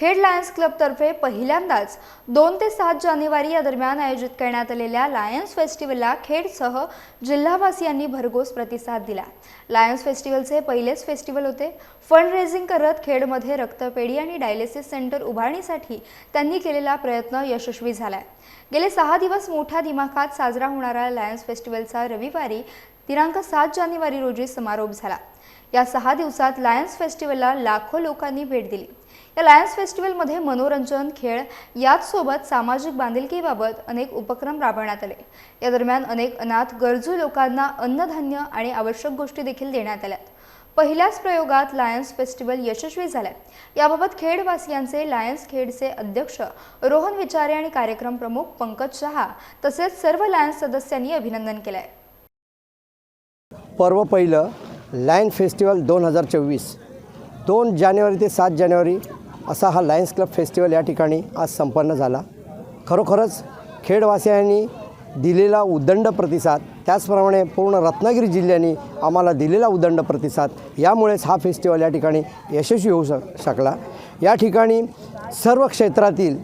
Khed Lions क्लबतर्फे पहिल्यांदाच दोन ते सात जानेवारी या दरम्यान आयोजित करण्यात आलेल्या लायन्स फेस्टिवलला खेडसह जिल्हावासियांनी भरघोस प्रतिसाद दिला. लायन्स फेस्टिवलचे पहिलेच फेस्टिवल होते. फंड रेझिंग करत खेडमध्ये रक्तपेढी आणि डायलिसिस सेंटर उभारणीसाठी त्यांनी केलेला प्रयत्न यशस्वी झालाय. गेले सहा दिवस मोठ्या दिमाखात साजरा होणारा लायन्स फेस्टिवलचा रविवारी दिनांक सात जानेवारी रोजी समारोप झाला. या सहा दिवसात लायन्स फेस्टिवलला लाखो लोकांनी भेट दिली. या लायन्स फेस्टिवलमध्ये मनोरंजन खेळ याचसोबत सामाजिक बांधिलकीबाबत अनेक उपक्रम राबवण्यात आले. या दरम्यान अनेक अनाथ गरजू लोकांना अन्नधान्य आणि आवश्यक गोष्टी देखील देण्यात आल्या. पहिल्याच प्रयोगात लायन्स फेस्टिवल यशस्वी झालंय. याबाबत खेडवासियांचे लायन्स खेडचे अध्यक्ष रोहन विचारे आणि कार्यक्रम प्रमुख पंकज शहा तसेच सर्व लायन्स सदस्यांनी अभिनंदन केलं आहे पर्व पहिलं लायन फेस्टिवल दोन हजार चोवीस. दोन जानेवारी ते सात जानेवारी असा हा लायन्स क्लब फेस्टिवल या ठिकाणी आज संपन्न झाला. खरोखरच खेडवासियांनी दिलेला उदंड प्रतिसाद त्याचप्रमाणे पूर्ण रत्नागिरी जिल्ह्याने आम्हाला दिलेला उदंड प्रतिसाद यामुळेच हा फेस्टिवल या ठिकाणी यशस्वी होऊ शक शकला. या ठिकाणी सर्व क्षेत्रातील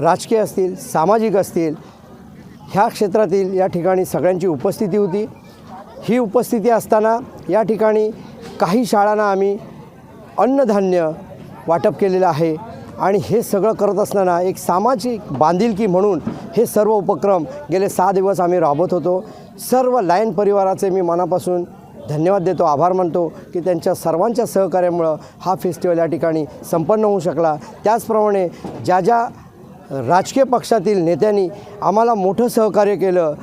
राजकीय असतील सामाजिक असतील ह्या क्षेत्रातील या ठिकाणी सगळ्यांची उपस्थिती होती. ही उपस्थिती असताना या ठिकाणी काही शाळांना आम्ही अन्नधान्य वाटप केलेलं आहे. आणि हे सगळं करत असताना एक सामाजिक बांधिलकी म्हणून हे सर्व उपक्रम गेले सहा दिवस आम्ही राबवत होतो. सर्व लायन परिवाराचे मी मनापासून धन्यवाद देतो आभार मानतो की त्यांच्या सर्वांच्या सहकार्यामुळं हा फेस्टिवल या ठिकाणी संपन्न होऊ शकला. त्याचप्रमाणे ज्या ज्या राजकीय पक्षातील नेत्यांनी आम्हाला मोठं सहकार्य केलं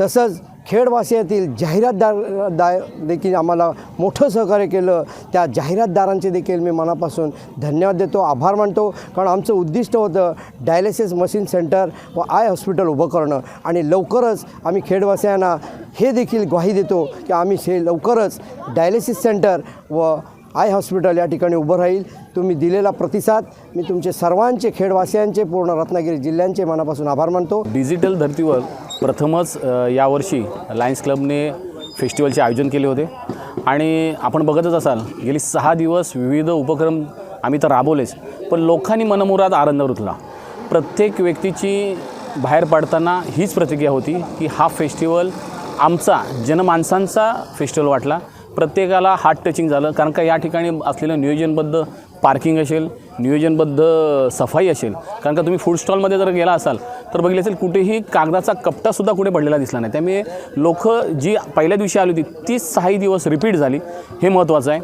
तसंच खेडवासियातील जाहिरातदार दा देखील आम्हाला मोठं सहकार्य केलं. त्या जाहिरातदारांचे देखील मी मनापासून धन्यवाद देतो आभार मानतो. कारण आमचं उद्दिष्ट होतं डायलिसिस मशीन सेंटर व आय हॉस्पिटल उभं करणं. आणि लवकरच आम्ही खेडवासियांना हे देखील ग्वाही देतो की आम्ही हे लवकरच डायलिसिस सेंटर व आय हॉस्पिटल या ठिकाणी उभं राहील. तुम्ही दिलेला प्रतिसाद मी तुमचे सर्वांचे खेडवासियांचे पूर्ण रत्नागिरी जिल्ह्यांचे मनापासून आभार मानतो. डिजिटल धर्तीवर प्रथमच यावर्षी लायन्स क्लबने फेस्टिवलचे आयोजन केले होते. आणि आपण बघतच असाल गेली सहा दिवस विविध उपक्रम आम्ही तर राबवलेच पण लोकांनी मनमुराद आनंद रुतला. प्रत्येक व्यक्तीची बाहेर पडताना हीच प्रतिक्रिया होती की हा फेस्टिवल आमचा जनमानसांचा फेस्टिवल वाटला. प्रत्येकाला हार्ट टचिंग झालं. कारण का या ठिकाणी असलेलं नियोजनबद्ध पार्किंग असेल नियोजनबद्ध सफाई असेल कारण का तुम्ही फूड स्टॉलमध्ये जर गेला असाल तर बघितले असेल कुठेही कागदाचा कपटासुद्धा कुठे पडलेला दिसला नाही. त्यामुळे लोक जी पहिल्या दिवशी आली होती तीच सहाही दिवस रिपीट झाली. हे महत्त्वाचं आहे.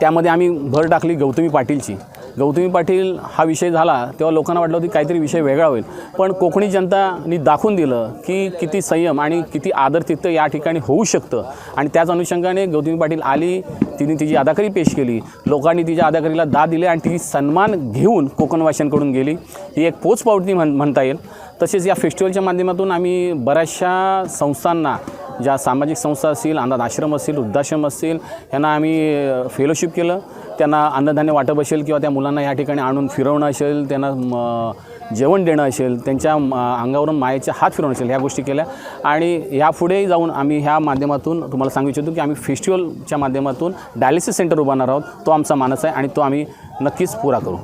त्यामध्ये आम्ही भर टाकली गौतमी पाटीलची. गौतमी पाटील हा विषय झाला तेव्हा लोकांना वाटलं होती की काहीतरी विषय वेगळा होईल. पण कोकणी जनतानी दाखवून दिलं की किती संयम आणि किती आदरतित्त या ठिकाणी होऊ शकतं. आणि त्याच अनुषंगाने गौतमी पाटील आली तिने तिची अदाकारी पेश केली. लोकांनी तिच्या अदाकारीला दाद दिले आणि ती सन्मान घेऊन कोकणवाशांकडून गेली. ही एक पोचपावती म्हण म्हणता येईल. तसेच या फेस्टिवलच्या माध्यमातून आम्ही बऱ्याचशा संस्थांना ज्या सामाजिक संस्था असतील अनाथ आश्रम असतील वृद्धाश्रम असतील यांना आम्ही फेलोशिप केलं. त्यांना अन्नधान्य वाटप असेल किंवा त्या मुलांना या ठिकाणी आणून फिरवणं असेल त्यांना म, जेवण देणं असेल त्यांच्या अंगावरून मायेचे हात फिरवणं असेल ह्या गोष्टी केल्या. आणि यापुढेही जाऊन आम्ही ह्या माध्यमातून तुम्हाला सांगू इच्छितो की आम्ही फेस्टिवलच्या माध्यमातून डायलिसिस सेंटर उभारणार आहोत. तो आमचा मानस आहे आणि तो आम्ही नक्कीच पुरा करू.